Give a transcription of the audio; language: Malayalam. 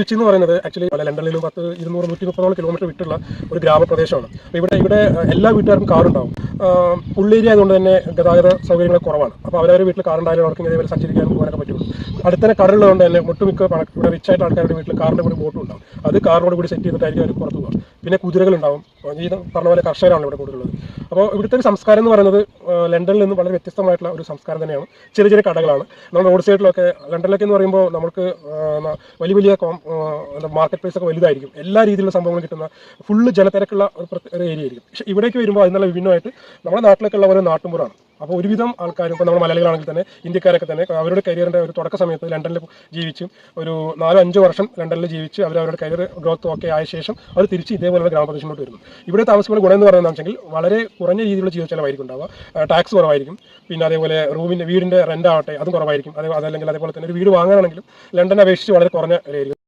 ബീച്ച് എന്ന് പറയുന്നത് ആക്ച്വലി ലണ്ടനിലും പത്ത് ഇരുന്നൂറ് നൂറ്റി മുപ്പതോളം കിലോമീറ്റർ വിട്ടുള്ള ഒരു ഗ്രാമപ്രദേശമാണ്. അപ്പോൾ ഇവിടെ ഇവിടെ എല്ലാ വീട്ടുകാർക്കും കാറുണ്ടാവും പുള്ളേരി ആയതുകൊണ്ട് തന്നെ ഗതാഗത സൗകര്യങ്ങൾ കുറവാണ്. അപ്പോൾ അവരവരുടെ വീട്ടിൽ കാറുണ്ടായാലും അവർക്ക് ഇതേപോലെ സഞ്ചരിക്കാനും പോകാനൊക്കെ പറ്റുള്ളൂ. അടുത്തന്നെ കടലുള്ളതുകൊണ്ട് തന്നെ ഒട്ടുമിക്ക ഇവിടെ റിച്ച് ആയിട്ട് ആൾക്കാരുടെ വീട്ടിൽ കാറിന്റെ കൂടി ബോട്ടും ഉണ്ടാവും. അത് കാറിനോട് കൂടി സെറ്റ് ചെയ്തിട്ടായിരിക്കും അവർ പുറത്തു പോകുക പിന്നെ കുതിരകളുണ്ടാവും. ഈ പറഞ്ഞ പോലെ കർഷകരാണ് ഇവിടെ കൂടുതലുള്ളത്. അപ്പോൾ ഇവിടുത്തെ ഒരു സംസ്കാരം എന്ന് പറയുന്നത് ലണ്ടനിൽ നിന്ന് വളരെ വ്യത്യസ്തമായിട്ടുള്ള ഒരു സംസ്കാരം തന്നെയാണ്. ചെറിയ ചെറിയ കടകളാണ്. നമ്മൾ റോഡ് സൈഡിലൊക്കെ ലണ്ടനിലൊക്കെ എന്ന് പറയുമ്പോൾ നമുക്ക് വലിയ വലിയ മാർക്കറ്റ് പ്ലേസ് ഒക്കെ വലുതായിരിക്കും. എല്ലാ രീതിയിലുള്ള സംഭവങ്ങളും കിട്ടുന്ന ഫുള്ള് ജനത്തിരക്കുള്ള ഒരു ഏരിയ ആയിരിക്കും. പക്ഷേ ഇവിടേക്ക് വരുമ്പോൾ അതിനുള്ള വിഭിന്നമായിട്ട് നമ്മുടെ നാട്ടിലൊക്കെ ഉള്ള ഓരോ നാട്ടുമ്പുറാണ് അപ്പോൾ ഒരുവിധം ആൾക്കാരും ഇപ്പോൾ നമ്മൾ മലയാളികളാണെങ്കിൽ തന്നെ ഇന്ത്യക്കാരൊക്കെ തന്നെ അവരുടെ കരിയറിന്റെ ഒരു തുടക്ക സമയത്ത് ലണ്ടനിൽ ജീവിച്ച് ഒരു നാലോ അഞ്ചോ വർഷം ലണ്ടനിൽ ജീവിച്ച് അവർ അവരുടെ കരിയർ ഗ്രോത്ത് ഒക്കെ ആയ ശേഷം അവർ തിരിച്ച് ഇതേപോലുള്ള ഗ്രാമപ്രദേശങ്ങളോട്ട് വരുന്നു. ഇവിടെ താമസിക്കുന്ന ഗുണം എന്ന് പറയുന്നത് വളരെ കുറഞ്ഞ രീതിയിലുള്ള ജീവിത ചെലവായിരിക്കും ഉണ്ടാവുക ടാക്സ് കുറവായിരിക്കും. പിന്നെ അതേപോലെ റൂമിന്റെ വീടിന്റെ റെന്റ് ആവട്ടെ അതും കുറവായിരിക്കും. അതേ അതല്ലെങ്കിൽ അതേപോലെ തന്നെ ഒരു വീട് വാങ്ങാനാണെങ്കിലും ലണ്ടനെ അപേക്ഷിച്ച് വളരെ കുറഞ്ഞ വിലയായിരിക്കും.